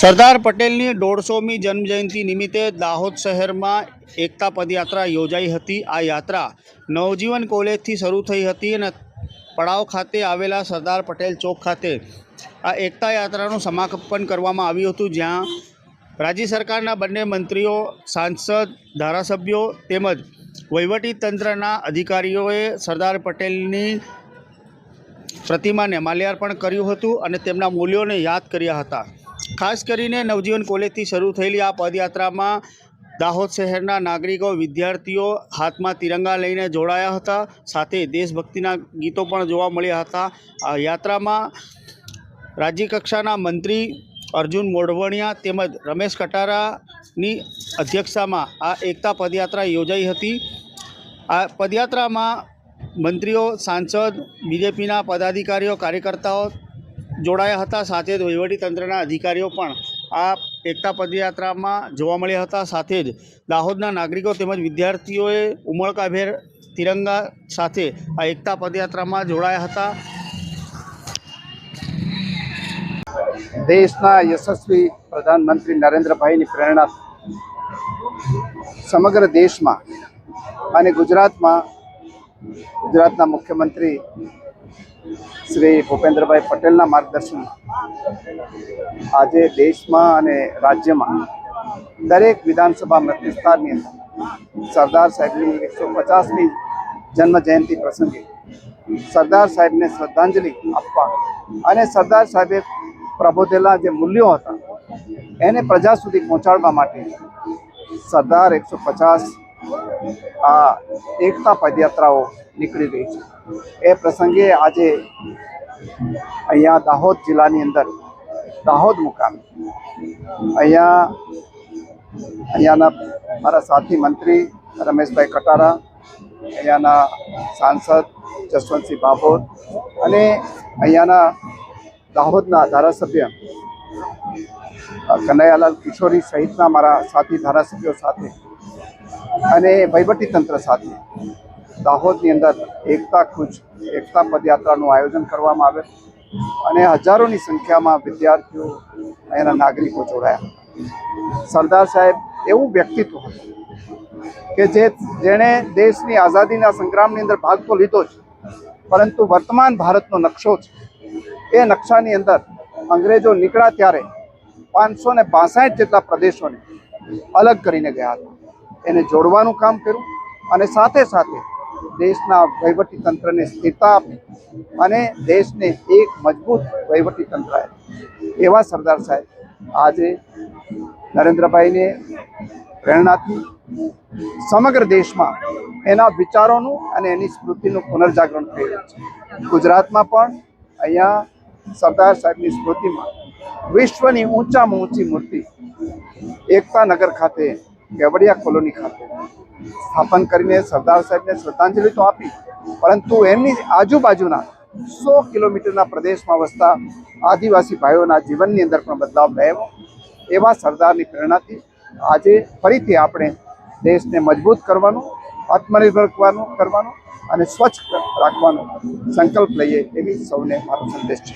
સરદાર પટેલની દોઢસોમી જન્મજયંતિ નિમિત્તે દાહોદ શહેરમાં એકતા પદયાત્રા યોજાઈ હતી. આ યાત્રા નવજીવન કોલેજથી શરૂ થઈ હતી અને પડાવ ખાતે આવેલા સરદાર પટેલ ચોક ખાતે આ એકતા યાત્રાનું સમાપન કરવામાં આવ્યું હતું, જ્યાં રાજ્ય સરકારના બંને મંત્રીઓ, સાંસદ, ધારાસભ્યો તેમજ વહીવટી તંત્રના અધિકારીઓએ સરદાર પટેલની પ્રતિમાને માલ્યાર્પણ કર્યું હતું અને તેમના મૂલ્યોને યાદ કર્યા હતા. ખાસ કરીને નવજીવન કોલેજથી શરૂ થયેલી આ પદયાત્રામાં દાહોદ શહેરના નાગરિકો, વિદ્યાર્થીઓ હાથમાં તિરંગા લઈને જોડાયા હતા. સાથે દેશભક્તિના ગીતો પણ જોવા મળ્યા હતા. આ યાત્રામાં રાજ્યકક્ષાના મંત્રી અર્જુન મોઢવણિયા તેમજ રમેશ કટારાની અધ્યક્ષતામાં આ એકતા પદયાત્રા યોજાઈ હતી. આ પદયાત્રામાં મંત્રીઓ, સાંસદ, બીજેપીના પદાધિકારીઓ, કાર્યકર્તાઓ જોડાયા હતા. સાથે જ વહીવટીતંત્રના અધિકારીઓ પણ આ એકતા પદયાત્રામાં જોવા મળ્યા હતા. સાથે જ દાહોદના નાગરિકો તેમજ વિદ્યાર્થીઓએ ઉમળકાભેર તિરંગા સાથે આ એકતા પદયાત્રામાં જોડાયા હતા. દેશના યશસ્વી પ્રધાનમંત્રી નરેન્દ્રભાઈની પ્રેરણા સમગ્ર દેશમાં અને ગુજરાતમાં ગુજરાતના મુખ્યમંત્રી શ્રી ભૂપેન્દ્રભાઈ પટેલના માર્ગદર્શનમાં આજે દેશમાં અને રાજ્યમાં દરેક વિધાનસભા મત વિસ્તારની અંદર સરદાર સાહેબની એકસો પચાસમી જન્મ જયંતિ પ્રસંગે સરદાર સાહેબને શ્રદ્ધાંજલિ આપવા અને સરદાર સાહેબે પ્રબોધેલા જે મૂલ્યો હતા, એને પ્રજા સુધી પહોંચાડવા માટે સરદાર એકસો પચાસ આ એકતા પદયાત્રાઓ નીકળી રહી છે. એ પ્રસંગે આજે અહીંયા દાહોદ જિલ્લાની અંદર દાહોદ મુકામે, અહીંયા અહીંયાના મારા સાથી મંત્રી રમેશભાઈ કટારા, અહીંયાના સાંસદ જસવંતસિંહ બાભોર અને અહીંયાના દાહોદના ધારાસભ્ય કનૈયાલાલ કિશોરી સહિતના મારા સાથી ધારાસભ્યો સાથે અને વહીવટી તંત્ર સાથે દાહોદની અંદર એકતા કૂચ એકતા પદયાત્રાનું આયોજન કરવામાં આવે અને હજારોની સંખ્યામાં વિદ્યાર્થીઓ એના નાગરિકો જોડાયા. સરદાર સાહેબ, એવું વ્યક્તિત્વ હતું કે જે જેણે દેશની આઝાદીના સંગ્રામની અંદર ભાગ તો લીધો છે પરંતુ વર્તમાન ભારતનો નકશો છે. એ નકશાની અંદર અંગ્રેજો નીકળ્યા ત્યારે પાંચસો ને બાસઠ જેટલા પ્રદેશોને અલગ કરીને ગયા હતા. એને જોડવાનું કામ કર્યું અને સાથે સાથે દેશના વહીવટી તંત્રને સ્થિરતા આપી અને દેશને એક મજબૂત વહીવટી તંત્ર આપ્યું. એવા સરદાર સાહેબ આજે નરેન્દ્રભાઈને પ્રેરણાથી સમગ્ર દેશમાં એના વિચારોનું અને એની સ્મૃતિનું પુનર્જાગરણ રહ્યું છે ગુજરાતમાં પણ અહીંયા સરદાર સાહેબની સ્મૃતિમાં વિશ્વની ઊંચામાં ઊંચી મૂર્તિ એકતા નગર ખાતે કેવડિયા કોલોની ખાતે સ્થાપન કરીને સરદાર સાહેબને શ્રદ્ધાંજલિ તો આપી, પરંતુ એમની આજુબાજુના સો કિલોમીટરના પ્રદેશમાં વસતા આદિવાસી ભાઈઓના જીવનની અંદર પણ બદલાવ લાવ્યો. એવા સરદારની પ્રેરણાથી આજે ફરીથી આપણે દેશને મજબૂત કરવાનું, આત્મનિર્ભર કરવાનું કરવાનું અને સ્વચ્છ રાખવાનો સંકલ્પ લઈએ એવી સૌને મારો સંદેશ છે.